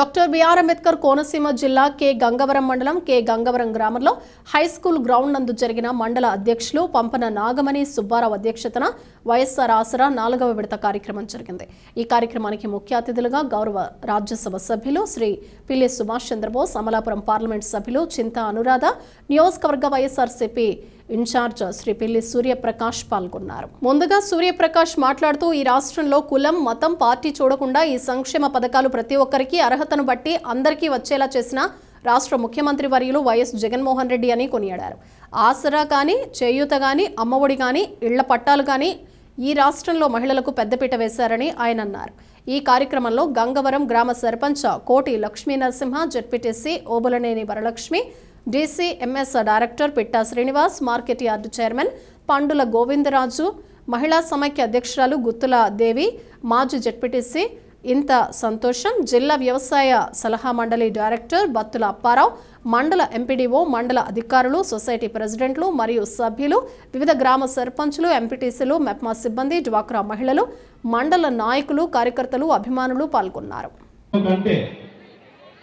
Doctor BR Ambedkar Konaseema జిల్లా K Gangavaram మండలం K Gangavaram గ్రామంలో హై స్కూల్ గ్రౌండ్ నందు జరిగిన మండల అధ్యక్షులు పంపన నాగమణి సుబ్బారావు అధ్యక్షతన వైఎస్ఆర్ ఆసరా నాలుగవ విడత కార్యక్రమం జరిగింది. ఈ కార్యక్రమానికి ముఖ్య అతిథులుగా గౌరవ రాజ్యసభ సభ్యులు శ్రీ పిల్లి సుభాష్ చంద్రబోస్ అమలాపురం పార్లమెంట్ సభ్యులు చింత అనురాధ నియోజకవర్గ వైఎస్ఆర్సీపీ ఇన్ఛార్జ్ శ్రీ పిల్లి సూర్యప్రకాష్ పాల్గొన్నారు. ముందుగా సూర్యప్రకాష్ మాట్లాడుతూ ఈ రాష్ట్రంలో కులం మతం పార్టీ చూడకుండా ఈ సంక్షేమ పథకాలు ప్రతి ఒక్కరికి అర్హతను బట్టి అందరికీ వచ్చేలా చేసిన రాష్ట్ర ముఖ్యమంత్రి వర్యులు వైఎస్ జగన్మోహన్ రెడ్డి అని కొనియాడారు. ఆసరా కానీ చేయూత కానీ అమ్మఒడి కానీ ఇళ్ళ పట్టాలు కానీ ఈ రాష్ట్రంలో మహిళలకు పెద్దపీట వేశారని ఆయన అన్నారు. ఈ కార్యక్రమంలో గంగవరం గ్రామ sarpanch Koti Lakshmi Narasimha ZPTC Obulaneni Varalakshmi DC MS director Pitta Srinivas market yard chairman Pandula Govindaraju మహిళా సమైక్య అధ్యక్షురాలు గుత్తుల దేవి మాజీ జడ్పీటీసీ ఇంత సంతోషం జిల్లా వ్యవసాయ సలహా మండలి డైరెక్టర్ బత్తుల అప్పారావు మండల ఎంపీడీఓ మండల అధికారులు సొసైటీ ప్రెసిడెంట్లు మరియు సభ్యులు వివిధ గ్రామ సర్పంచులు ఎంపీటీసీలు మెప్మా సిబ్బంది డ్వాక్రా మహిళలు మండల నాయకులు కార్యకర్తలు అభిమానులు పాల్గొన్నారు.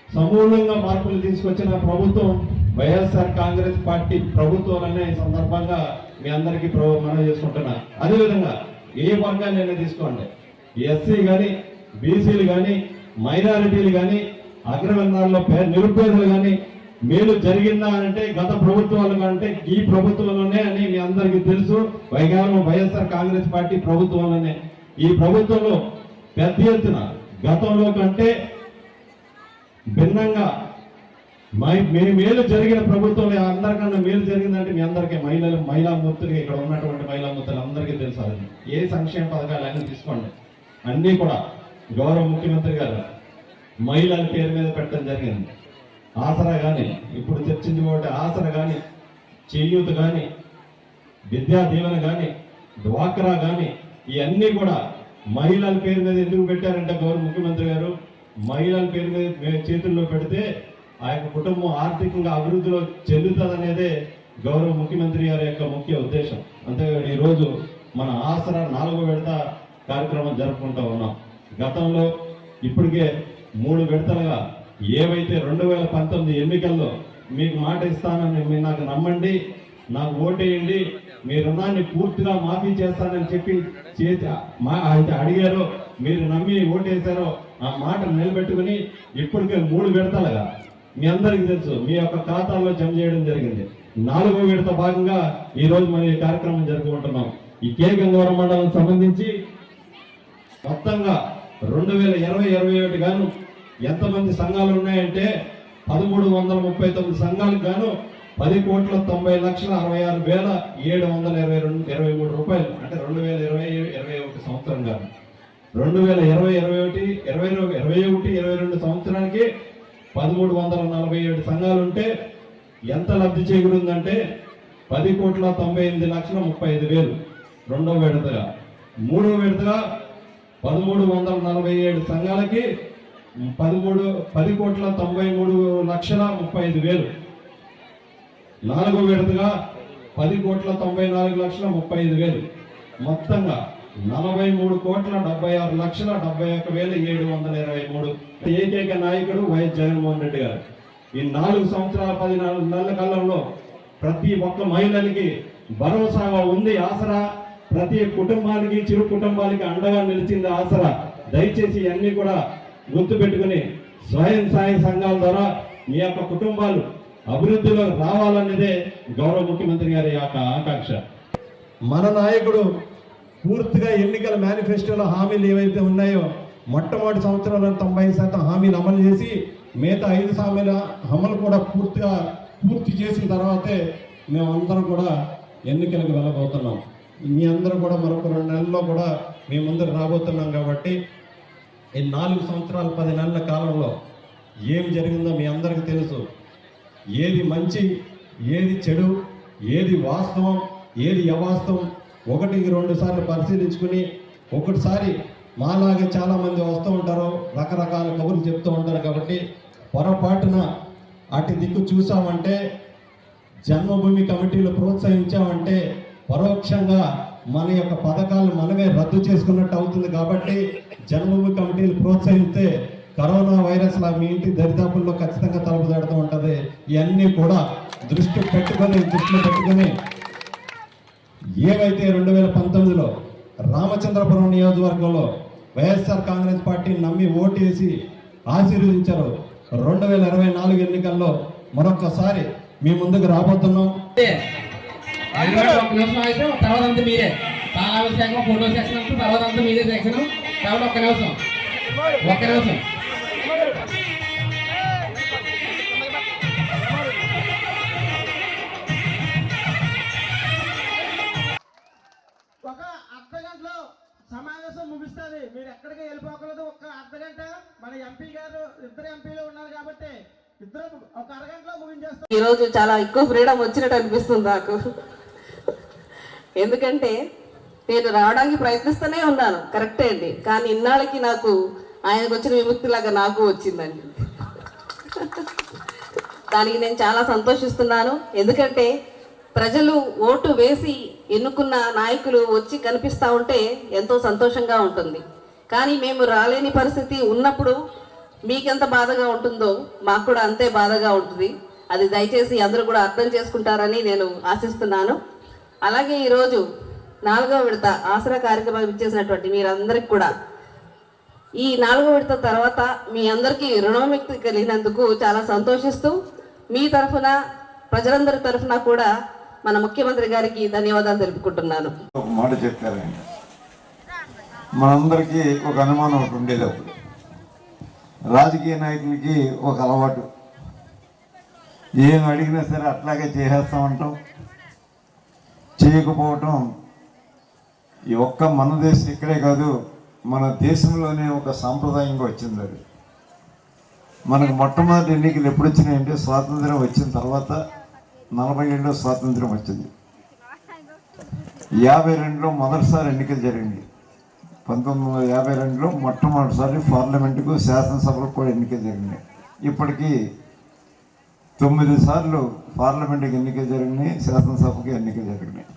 సమూలంగా మార్పులు తీసుకొచ్చిన ప్రభుత్వం వైఎస్ఆర్ కాంగ్రెస్ పార్టీ ప్రభుత్వం అనే సందర్భంగా మీ అందరికీ ప్ర- మనం చేసుకుంటున్నా. అదేవిధంగా ఏ వర్గాన్ని తీసుకోండి. ఎస్సీ కానీ బీసీలు కానీ మైనారిటీలు కానీ అగ్రవర్ణాల్లో నిరుపేదలు కానీ మేలు జరిగిందా అంటే గత ప్రభుత్వాలు కంటే ఈ ప్రభుత్వంలోనే అని మీ అందరికీ తెలుసు. వైకాలం వైఎస్ఆర్ కాంగ్రెస్ పార్టీ ప్రభుత్వంలోనే. ఈ ప్రభుత్వంలో పెద్ద ఎత్తున గతంలో కంటే భిన్నంగా మై- మేలు జరిగిన ప్రభుత్వంలో అందరికన్నా మేలు జరిగిందంటే మీ అందరికీ మహిళలు మహిళా మూర్తులకి ఇక్కడ ఉన్నటువంటి మహిళా మూర్తులు అందరికీ తెలుసు ఏ సంక్షేమ పథకాలు అన్నీ తీసుకోండి. అన్నీ కూడా గౌరవ ముఖ్యమంత్రి గారు మహిళల పేరు మీద పెట్టడం జరిగింది. ఆసరా కానీ ఇప్పుడు చర్చించుకోవటే ఆసరా కానీ చేయూత కానీ విద్యా దీవెన కానీ డ్వాక్రా కానీ ఇవన్నీ కూడా మహిళల పేరు మీద ఎందుకు పెట్టారంటే గౌరవ ముఖ్యమంత్రి గారు మహిళల పేరు మీద చేతుల్లో పెడితే ఆ యొక్క కుటుంబం ఆర్థికంగా అభివృద్ధిలో చెందుతుందనేదే గౌరవ ముఖ్యమంత్రి గారి యొక్క ముఖ్య ఉద్దేశం. అంతేకాదు ఈరోజు మన ఆసరా నాలుగో విడత కార్యక్రమం జరుపుకుంటూ ఉన్నాం. గతంలో ఇప్పటికే మూడు విడతలుగా ఏవైతే రెండు వేల పంతొమ్మిది ఎన్నికల్లో మీకు మాట ఇస్తానని మీరు నాకు నమ్మండి నాకు ఓటేయండి మీ రుణాన్ని పూర్తిగా మాఫీ చేస్తానని చెప్పి చేసి మా అయితే అడిగారో మీరు నమ్మి ఓటేశారో ఆ మాట నిలబెట్టుకుని ఇప్పటికే మూడు విడతలుగా మీ అందరికీ తెలుసు మీ యొక్క ఖాతాల్లో జమ చేయడం జరిగింది. నాలుగో విడత భాగంగా ఈ రోజు మనం ఈ కార్యక్రమం జరుపుకుంటున్నాం. ఈ కే గంగవరం మండలం సంబంధించి మొత్తంగా రెండు వేల ఇరవై ఇరవై ఒకటి గాను ఎంతమంది సంఘాలు ఉన్నాయంటే పదమూడు వందల ముప్పై తొమ్మిది సంఘాలకు గాను పది కోట్ల తొంభై లక్షల అరవై ఆరు వేల ఏడు వందల ఇరవై రెండు ఇరవై మూడు రూపాయలు అంటే రెండు వేల ఇరవై ఇరవై ఒకటి సంవత్సరం గాను. రెండు వేల ఇరవై ఇరవై ఒకటి ఇరవై ఇరవై ఒకటి ఇరవై రెండు సంవత్సరానికి పదమూడు వందల నలభై ఏడు సంఘాలు ఉంటే ఎంత లబ్ధి చేకూరిందంటే పది కోట్ల తొంభై ఎనిమిది లక్షల ముప్పై ఐదు వేలు. రెండవ విడతగా. మూడవ విడతగా పదమూడు వందల నలభై ఏడు సంఘాలకి పదమూడు పది కోట్ల తొంభై మూడు లక్షల ముప్పై ఐదు వేలు. నాలుగో విడతగా పది కోట్ల తొంభై నాలుగు లక్షల ముప్పై ఐదు వేలు. మొత్తంగా నలభై మూడు కోట్ల డెబ్బై ఆరు లక్షల డెబ్బై ఒక్క వేల ఏడు వందల ఇరవై మూడు. ఏకైక నాయకుడు వైఎస్ జగన్మోహన్ రెడ్డి గారు. ఈ నాలుగు సంవత్సరాల పది నాలుగు నెలల కాలంలో ప్రతి ఒక్క మహిళలకి భరోసాగా ఉంది ఆసరా. ప్రతి కుటుంబానికి చిరు కుటుంబానికి అండగా నిలిచింది ఆసరా. దయచేసి అన్ని కూడా గుర్తుపెట్టుకుని స్వయం సహాయ సంఘాల ద్వారా మీ యొక్క కుటుంబాలు అభివృద్ధిలో రావాలన్నదే గౌరవ ముఖ్యమంత్రి గారి యొక్క ఆకాంక్ష. మన నాయకుడు పూర్తిగా ఎన్నికల మేనిఫెస్టోలో హామీలు ఏవైతే ఉన్నాయో మొట్టమొదటి సంవత్సరంలో తొంభై శాతం హామీలు అమలు చేసి మిగతా ఐదు హామీల అమలు కూడా పూర్తిగా పూర్తి చేసిన తర్వాతే మేమందరం కూడా ఎన్నికలకు వెళ్ళబోతున్నాం. మీ అందరూ కూడా మరొక రెండు నెలల్లో కూడా మీ ముందర రాబోతున్నాం కాబట్టి ఈ నాలుగు సంవత్సరాలు పది నెలల కాలంలో ఏం జరిగిందో మీ అందరికీ తెలుసు. ఏది మంచి ఏది చెడు ఏది వాస్తవం ఏది అవాస్తవం ఒకటికి రెండు సార్లు పరిశీలించుకుని ఒకటిసారి మాలాగే చాలామంది వస్తూ ఉంటారు రకరకాల కబుర్లు చెప్తూ ఉంటారు కాబట్టి పొరపాటున అటు దిక్కు చూసామంటే జన్మభూమి కమిటీలు ప్రోత్సహించామంటే పరోక్షంగా మన యొక్క పథకాలు మనమే రద్దు చేసుకున్నట్టు అవుతుంది కాబట్టి జన్మభూమి కమిటీలు ప్రోత్సహిస్తే కరోనా వైరస్ లా మీ ఇంటి దరిదాపుల్లో ఖచ్చితంగా తలుపు తడుతూ ఉంటుంది. ఇవన్నీ కూడా దృష్టి పెట్టుకొని దృష్టిలో పెట్టుకొని ఏవైతే రెండు వేల పంతొమ్మిదిలో రామచంద్రపురం నియోజకవర్గంలో వైఎస్ఆర్ కాంగ్రెస్ పార్టీ నమ్మి ఓటేసి ఆశీర్వదించారు రెండు వేల ఇరవై నాలుగు ఎన్నికల్లో మరొకసారి మీ ముందుకు రాబోతున్నాం ఒక నిమిషం అయితే తర్వాత మీరే ఫోటో సెక్షన్ తర్వాత మీరే సెక్షన్ కాబట్టి ఒక్క నిమిషం ఒక్క నిమిషం ఎంపీ గారు ఇద్దరు ఎంపీలు ఉన్నారు కాబట్టి ఇద్దరు ఒక అరగంటలో ముగించేస్తారు ఈరోజు చాలా ఎక్కువ ఫ్రీడమ్ వచ్చినట్టు అనిపిస్తుంది నాకు. ఎందుకంటే నేను రావడానికి ప్రయత్నిస్తూనే ఉన్నాను కరెక్టే అండి. కానీ ఇన్నాళ్ళకి నాకు ఆయనకు వచ్చిన విముక్తిలాగా నాకు వచ్చిందండి. దానికి నేను చాలా సంతోషిస్తున్నాను. ఎందుకంటే ప్రజలు ఓటు వేసి ఎన్నుకున్న నాయకులు వచ్చి కనిపిస్తూ ఉంటే ఎంతో సంతోషంగా ఉంటుంది. కానీ మేము రాలేని పరిస్థితి ఉన్నప్పుడు మీకెంత బాధగా ఉంటుందో మాకు కూడా అంతే బాధగా ఉంటుంది. అది దయచేసి అందరూ కూడా అర్థం చేసుకుంటారని నేను ఆశిస్తున్నాను. అలాగే ఈరోజు నాలుగో విడత ఆసరా కార్యక్రమం ఇచ్చేసినటువంటి మీరందరికీ కూడా ఈ నాలుగో విడత తర్వాత మీ అందరికీ రుణవిముక్తి కలిగినందుకు చాలా సంతోషిస్తూ మీ తరఫున ప్రజలందరి తరఫున కూడా మన ముఖ్యమంత్రి గారికి ధన్యవాదాలు తెలుపుకుంటున్నాను. మాట చెప్పారు మనందరికీ ఒక అనుమానం ఒకటి ఉండేది అప్పుడు. రాజకీయ నాయకులకి ఒక అలవాటు. ఏం అడిగినా సరే అట్లాగే చేసేస్తామంటాం. చేయకపోవటం ఈ ఒక్క మన దేశం ఇక్కడే కాదు మన దేశంలోనే ఒక సాంప్రదాయంగా వచ్చింది అది. మనకు మొట్టమొదటి ఎన్నికలు ఎప్పుడు వచ్చినాయంటే స్వాతంత్రం వచ్చిన తర్వాత నలభై ఏడులో స్వాతంత్రం వచ్చింది. యాభై రెండులో మొదటిసారి ఎన్నికలు జరిగింది పంతొమ్మిది వందల యాభై రెండులో మొట్టమొదటిసారి పార్లమెంటుకు శాసనసభలకు కూడా ఎన్నిక జరిగినాయి. ఇప్పటికీ తొమ్మిది సార్లు పార్లమెంటుకి ఎన్నిక జరిగినాయి శాసనసభకి ఎన్నిక జరిగినాయి.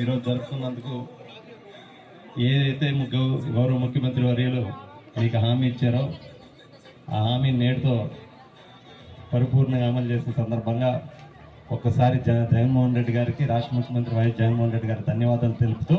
ఈరోజు జరుపుకున్నందుకు ఏదైతే గౌరవ ముఖ్యమంత్రి వర్యులు మీకు హామీ ఇచ్చారో ఆ హామీ నేటితో పరిపూర్ణంగా అమలు చేసిన సందర్భంగా ఒక్కసారి జ జగన్మోహన్ రెడ్డి గారికి రాష్ట్ర ముఖ్యమంత్రి వైఎస్ జగన్మోహన్ రెడ్డి గారికి ధన్యవాదాలు తెలుపుతూ